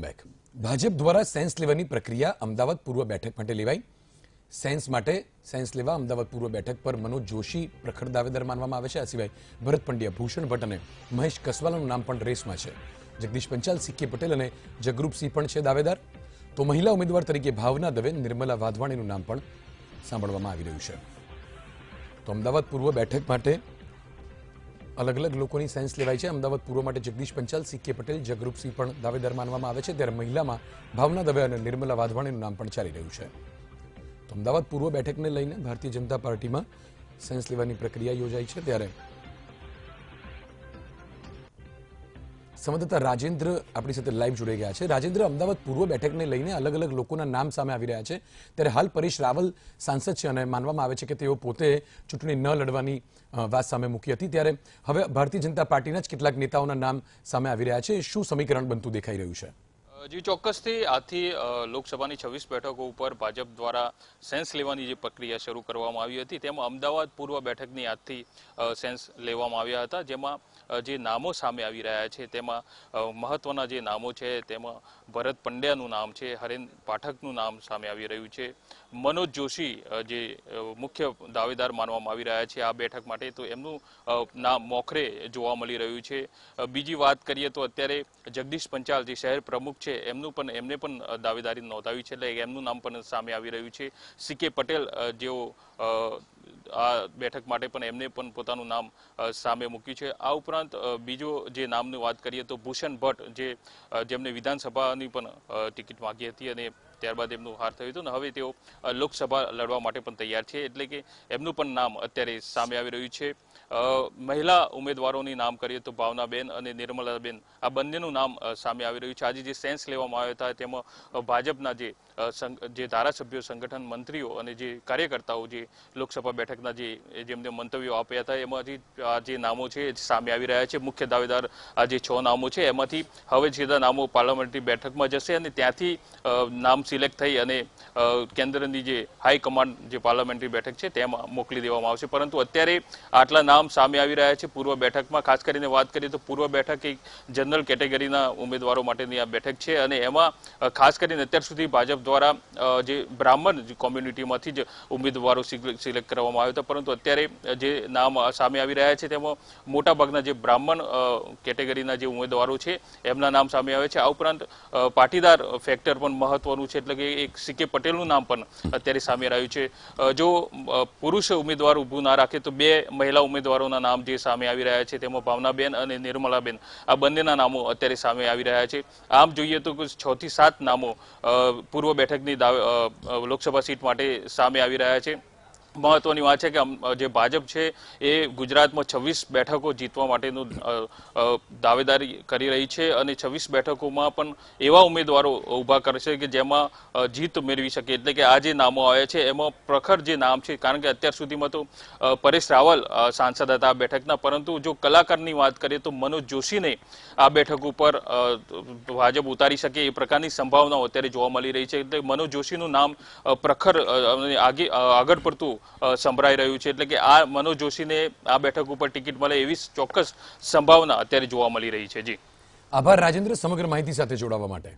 Back Bhajap દ્વારા sense લેવાની પ્રક્રિયા અમદાવાદ પૂર્વ બેઠક માટે લેવાઈ. સેન્સ માટે સેન્સ લેવા અમદાવાદ પૂર્વ બેઠક પર મનોજ જોશી, પ્રખર દાવેદાર માનવામાં આવે છે. આ સિવાય ભરત પંડ્યા, ભૂષણ ભટ્ટ અને મહેશ કસવાલાનું નામ પણ રેસમાં છે. જગદીશ પંચાલ સિક્કે પટેલ અને જગરૂપસિંહ પણ છે દાવેદાર. તો મહિલા ઉમેદવાર તરીકે ભાવના દવે નિર્મલા વાધવાણીનું નામ પણ સાંભળવામાં આવી રહ્યું છે. તો અમદાવાદ પૂર્વ બેઠક માટે અલગ અલગ લોકોની સેન્સ લેવાય છે. અમદાવાદ પૂર્વ માટે જગદીશ પંચાલ સિક્કે પટેલ જગરૂપસિંહ પણ દાવેદાર માનવામાં આવે છે. ત્યારે મહિલામાં ભાવના દવે અને નિર્મલા વાધવાણીનું નામ પણ ચાલી રહ્યું છે. તો અમદાવાદ પૂર્વ બેઠકને લઈને ભારતીય જનતા પાર્ટીમાં સેન્સ લેવાની પ્રક્રિયા યોજાઈ છે. ત્યારે સંવાદદાતા રાજેન્દ્ર આપણી સાથે લાઈવ જોડાઈ ગયા છે. રાજેન્દ્ર, અમદાવાદ પૂર્વ બેઠકને લઈને અલગ અલગ લોકોના નામ સામે આવી રહ્યા છે. ત્યારે હાલ પરેશ રાવલ સાંસદ છે અને માનવામાં આવે છે કે તેઓ પોતે ચૂંટણી ન લડવાની વાત સામે મૂકી હતી. ત્યારે હવે ભારતીય જનતા પાર્ટીના જ કેટલાક નેતાઓના નામ સામે આવી રહ્યા છે. શું સમીકરણ બનતું દેખાઈ રહ્યું છે? જી, ચોક્કસથી આથી લોકસભાની છવ્વીસ બેઠકો ઉપર ભાજપ દ્વારા સેન્સ લેવાની જે પ્રક્રિયા શરૂ કરવામાં આવી હતી, તેમાં અમદાવાદ પૂર્વ બેઠકની આજથી સેન્સ લેવામાં આવ્યા હતા, જેમાં જે નામો સામે આવી રહ્યા છે, તેમાં મહત્વના જે નામો છે, તેમાં ભરત પંડ્યાનું નામ છે, હરેન પાઠકનું નામ સામે આવી રહ્યું છે, મનોજ જોશી જે મુખ્ય દાવેદાર માનવામાં આવી રહ્યા છે આ બેઠક માટે, તો એમનું નામ મોખરે જોવા મળી રહ્યું છે. બીજી વાત કરીએ તો અત્યારે જગદીશ પંચાલ, જે શહેર પ્રમુખ છે એમનું પણ, એમને પણ દાવેદારી નોંધાવી છે. એટલે એમનું નામ પણ સામે આવી રહ્યું છે. સીકે પટેલ જેઓ આ બેઠક માટે પણ એમને પણ પોતાનું નામ સામે મૂક્યું છે. આ ઉપરાંત બીજો જે નામની વાત કરીએ તો ભૂષણ ભટ્ટ, જે જેમને વિધાનસભાની પણ ટિકિટ માંગી હતી અને ત્યારબાદ એમનું હાર થયું હતું ને હવે તેઓ લોકસભા લડવા માટે પણ તૈયાર છે. એટલે કે એમનું પણ નામ અત્યારે સામે આવી રહ્યું છે. મહિલા ઉમેદવારોની નામ કરીએ તો ભાવનાબેન અને નિર્મલાબેન, આ બંનેનું નામ સામે આવી રહ્યું છે. આજે જે સેન્સ લેવામાં આવ્યા હતા તેમાં ભાજપના જે જે ધારાસભ્યો, સંગઠન મંત્રીઓ અને જે કાર્યકર્તાઓ જે લોકસભા બેઠકના જે જેમને મંતવ્યો આપ્યા હતા, એમાંથી આ જે નામો છે સામે આવી રહ્યા છે. મુખ્ય દાવેદાર આ જે છ નામો છે, એમાંથી હવે સીધા નામો પાર્લામેન્ટરી બેઠકમાં જશે અને ત્યાંથી નામ સિલેક્ટ થઈ અને કેન્દ્રની જે હાઈકમાન્ડ જે પાર્લામેન્ટરી બેઠક છે તેમાં મોકલી દેવામાં આવશે. પરંતુ અત્યારે આટલા નામ સામે આવી રહ્યા છે પૂર્વ બેઠકમાં. ખાસ કરીને વાત કરીએ તો પૂર્વ બેઠક એક જનરલ કેટેગરીના ઉમેદવારો માટેની આ બેઠક છે અને એમાં ખાસ કરીને અત્યાર સુધી ભાજપ દ્વારા જે બ્રાહ્મણ કોમ્યુનિટીમાંથી જ ઉમેદવારો સિલેક્ટ કરવામાં આવ્યા હતા. પરંતુ અત્યારે જે નામ સામે આવી રહ્યા છે તેમાં મોટાભાગના જે બ્રાહ્મણ કેટેગરીના જે ઉમેદવારો છે એમના નામ સામે આવે છે. આ ઉપરાંત પાટીદાર ફેક્ટર પણ મહત્વનું છે. એટલે કે એક સીકે પટેલનું નામ પણ અત્યારે સામે રહ્યું છે. જો પુરુષ ઉમેદવાર ઊભું ના રાખે તો બે મહિલા ઉમેદવારોના નામ જે સામે આવી રહ્યા છે તેમાં ભાવનાબેન અને નિર્મલાબેન. આ બંનેના નામો અત્યારે સામે આવી રહ્યા છે. આમ જોઈએ તો છ થી સાત નામો પૂર્વ બેઠકની લોકસભા સીટ માટે સામે આવી રહ્યા છે. મહત્વની વાત છે કે જે ભાજપ છે એ ગુજરાતમાં છવ્વીસ બેઠકો જીતવા માટેનું દાવેદારી કરી રહી છે અને છવ્વીસ બેઠકોમાં પણ એવા ઉમેદવારો ઊભા કરશે કે જેમાં જીત મેળવી શકે. એટલે કે આ જે નામો આવ્યા છે, એમાં પ્રખર જે નામ છે, કારણ કે અત્યાર સુધીમાં તો પરેશ રાવલ સાંસદ હતા આ બેઠકના, પરંતુ જો કલાકારની વાત કરીએ તો મનોજ જોશીને આ બેઠક ઉપર ભાજપ ઉતારી શકે એ પ્રકારની સંભાવનાઓ અત્યારે જોવા મળી રહી છે. એટલે મનોજ જોશીનું નામ પ્રખર આગે આગળ પડતું સંભળાઈ રહ્યું છે. એટલે કે આ મનોજ જોશીને આ બેઠક ઉપર ટિકિટ મળે એવી ચોક્કસ સંભાવના અત્યારે જોવા મળી રહી છે. જી. આભાર રાજેન્દ્ર, સમગ્ર માહિતી સાથે જોડાવા માટે.